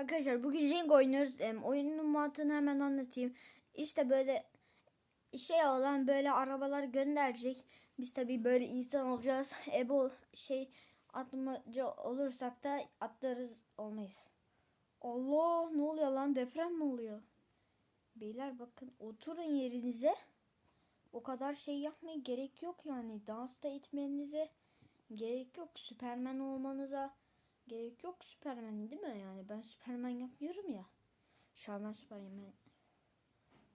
Arkadaşlar bugün Jenga oynuyoruz. Em, oyunun mantığını hemen anlatayım. İşte böyle şey olan böyle arabalar gönderecek. Biz tabii böyle insan olacağız. Ebe şey atmaca olursak da atlarız olmayız. Allah ne oluyor lan deprem mi oluyor? Beyler bakın oturun yerinize. O kadar şey yapmaya gerek yok yani. Dans da etmenize gerek yok. Süpermen olmanıza gerek yok Süpermen değil mi? Yani ben Süpermen yapmıyorum ya. Şu an ben Süpermen.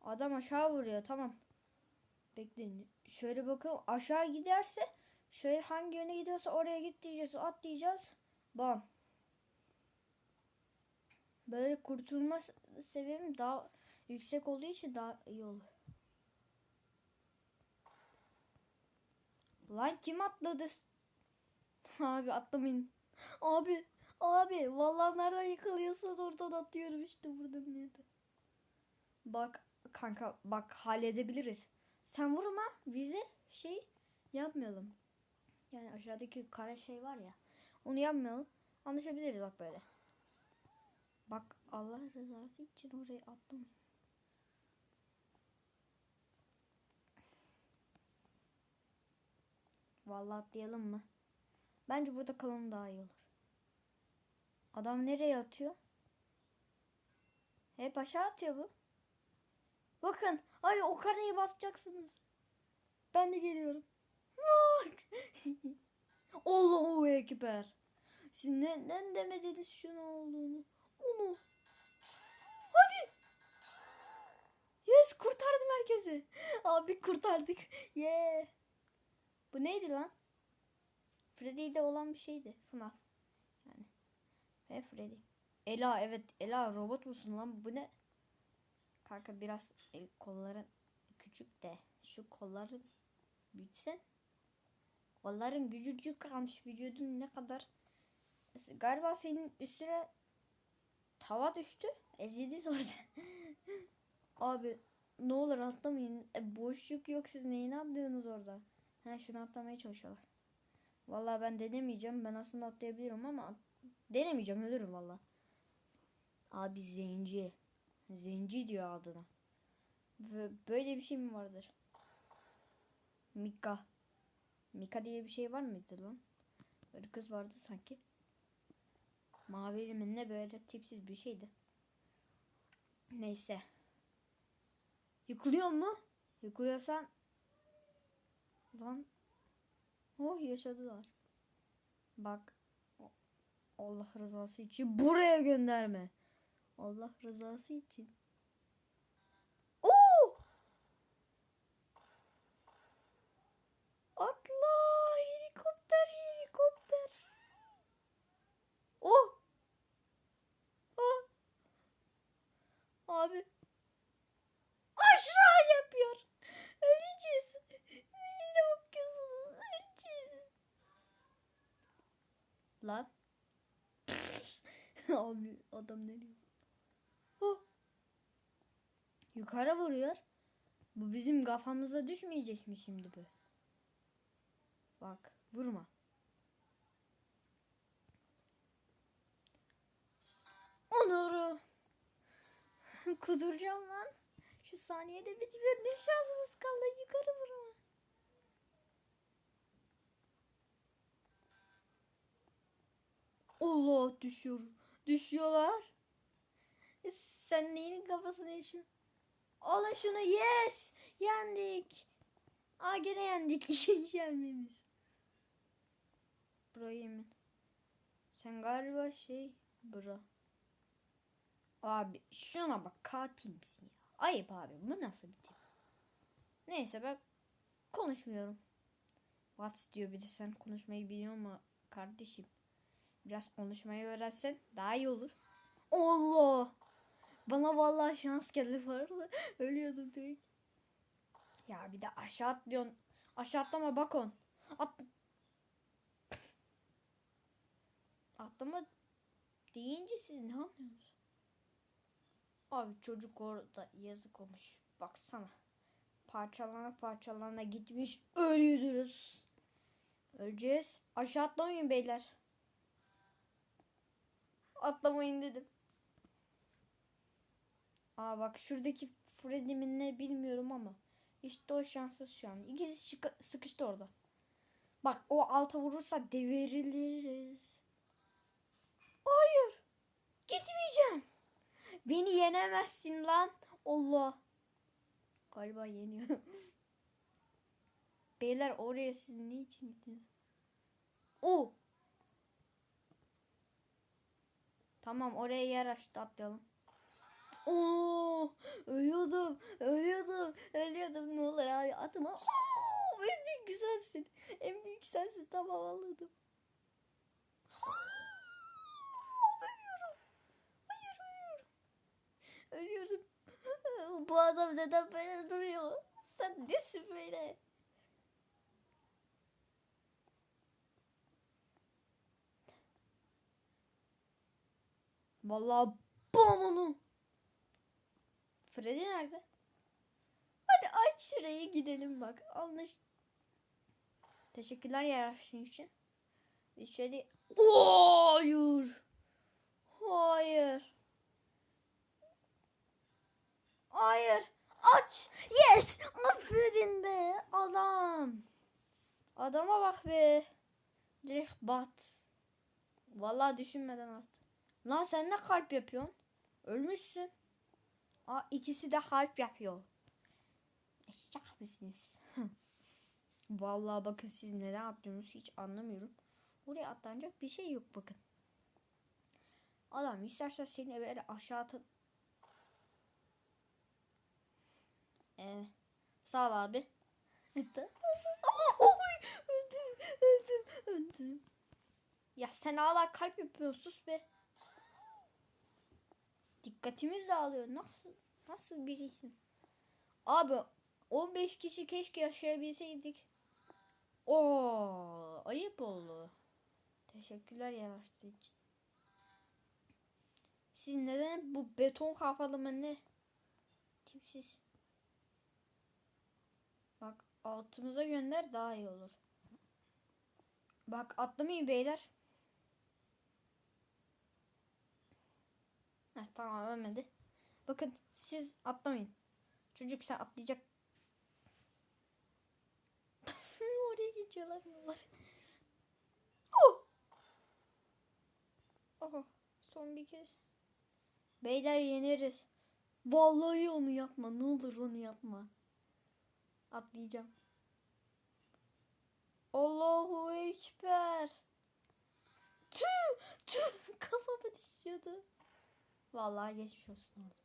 Adam aşağı vuruyor tamam. Bekleyin. Şöyle bakalım aşağı giderse şöyle hangi yöne gidiyorsa oraya git diyeceğiz. At diyeceğiz. Bam. Böyle kurtulma s- seviyem daha yüksek olduğu için daha iyi olur. Lan kim atladı? Abi atlamayın. Abi, abi vallahi nereden yıkılıyorsan oradan atıyorum işte buradan nerede. Bak kanka bak halledebiliriz. Sen vurma bizi şey yapmayalım. Yani aşağıdaki kara şey var ya. Onu yapmayalım. Anlaşabiliriz bak böyle. Bak Allah rızası için oraya atlamayın. Vallahi atlayalım mı? Bence burada kalalım daha iyi olur. Adam nereye atıyor? Hep aşağı atıyor bu. Bakın. Ay o kareyi basacaksınız. Ben de geliyorum. Allahu Ekber. Siz neden demediniz şunu olduğunu? Onu. Hadi. Yes kurtardım herkesi. Abi kurtardık. Yeah. Bu neydi lan? Freddy'de olan bir şeydi. FNAF. Yani. Ve Freddy. Ela evet. Ela robot musun lan? Bu ne? Kanka biraz el, kolların küçük de. Şu kolların büyütsen. Kolların gücücük kalmış. Vücudun ne kadar. Galiba senin üstüne tava düştü. Ezildi orada. Abi ne olur atlamayın. E, boşluk yok siz neyini atlıyorsunuz orada? Ha şunu atlamaya çalışıyorlar. Vallahi ben denemeyeceğim. Ben aslında atlayabilirim ama denemeyeceğim. Ölürüm valla. Abi zenci. Zenci diyor adına. Ve böyle bir şey mi vardır? Mika. Mika diye bir şey var mıydı lan? Böyle kız vardı sanki. Mavi mi ne böyle tipsiz bir şeydi. Neyse. Yıkılıyor mu? Yıkılıyorsan Lan. Oh yaşadılar. Bak. Allah rızası için buraya gönderme. Allah rızası için. Oo! Atla helikopter helikopter. Oh! Oh! Abi. Aşağı yapıyor. Öleceğiz. Yine bakıyorsunuz. Öleceğiz. Lan. Abi adam nereye? Oh. Yukarı vuruyor. Bu bizim kafamıza düşmeyecek mi şimdi bu? Bak vurma. Onuru. Kuduracağım lan. Şu saniyede bitiyor. Ne şansımız kaldı. Yukarı vurma. Allah düşüyor. Düşüyorlar. E, Sen neyin kafasını yaşıyorsun? Alın şunu yes. Yendik. Aa gene yendik. İkinci yenmemiz. Bro yemin. Sen galiba şey bro. Abi şuna bak katil misin ya? Ayıp abi bu nasıl bir tip? Neyse ben konuşmuyorum. What's diyor bir de sen konuşmayı biliyor mu kardeşim? Biraz konuşmayı öğrensen daha iyi olur. Allah! Bana vallahi şans geldi arada. Ölüyordum direkt. Ya bir de aşağı atlıyorsun. Aşağı atlama bakon. At... Atlama deyince siz ne anlıyorsunuz? Abi çocuk orada yazık olmuş. Baksana. Parçalana parçalana gitmiş. Ölüyoruz. Öleceğiz. Aşağı atlamayın beyler. Atlamayın dedim. Aa bak şuradaki Freddy mi ne bilmiyorum ama. İşte o şanssız şu an. İkisi sıkıştı orada. Bak o alta vurursa deviriliriz. Hayır. Gitmeyeceğim. Beni yenemezsin lan. Allah. Galiba yeniyor. Beyler oraya siz ne için gittiniz? O. Tamam oraya yer açtı atlayalım. Oo, ölüyordum, ölüyordum, ölüyordum. Ne olur abi atma. Oo, en büyük güzelsin. En büyük sensin. Tamam anladım. Ölüyorum. Hayır ölüyorum. Ölüyorum. Bu adam neden böyle duruyor? Sen nesin böyle? Vallahi bam onu. Freddy nerede? Hadi aç şurayı gidelim bak. Anlaş. Teşekkürler yer açtığın için. Şöyle... Hayır. Hayır. Hayır. Aç. Yes. Aferin be. Adam. Adama bak be. Direkt bat. Vallahi düşünmeden attı. Lan sen ne kalp yapıyorsun? Ölmüşsün. Aa ikisi de harp yapıyor. Eşek misiniz? Vallahi bakın siz neden atlıyorsunuz hiç anlamıyorum. Buraya atlanacak bir şey yok bakın. Adam istersen seni böyle aşağı atıp ee, sağ ol abi. öldüm, öldüm, öldüm. Ya sen hala kalp yapıyorsun sus be. Dikkatimiz dağılıyor. Nasıl nasıl birisin? Abi 15 kişi keşke yaşayabilseydik. Oo, ayıp oldu. Teşekkürler yaraştığı için. Siz neden bu beton kafalı mı ne? Tipsiz. Bak altımıza gönder daha iyi olur. Bak atlamayın beyler. Heh, tamam ölmedi. Bakın siz atlamayın. Çocuk sen atlayacak. Oraya geçiyorlar bunlar. Oh! Aha, son bir kez. Beyler yeneriz. Vallahi onu yapma. Ne olur onu yapma. Atlayacağım. Allahu Ekber. Tüh, tüh kafama düşüyordu. Vallahi geçmiş olsun orada.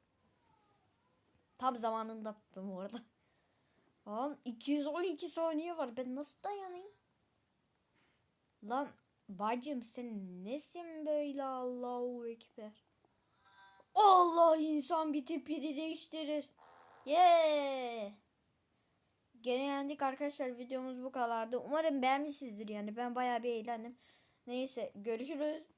Tam zamanında attım orada. Lan 212 saniye var. Ben nasıl dayanayım? Lan bacım sen nesin böyle Allahu Ekber. Allah insan bir tipini değiştirir. Yeah. Gene yendik arkadaşlar. Videomuz bu kadardı. Umarım beğenmişsinizdir yani. Ben bayağı bir eğlendim. Neyse görüşürüz.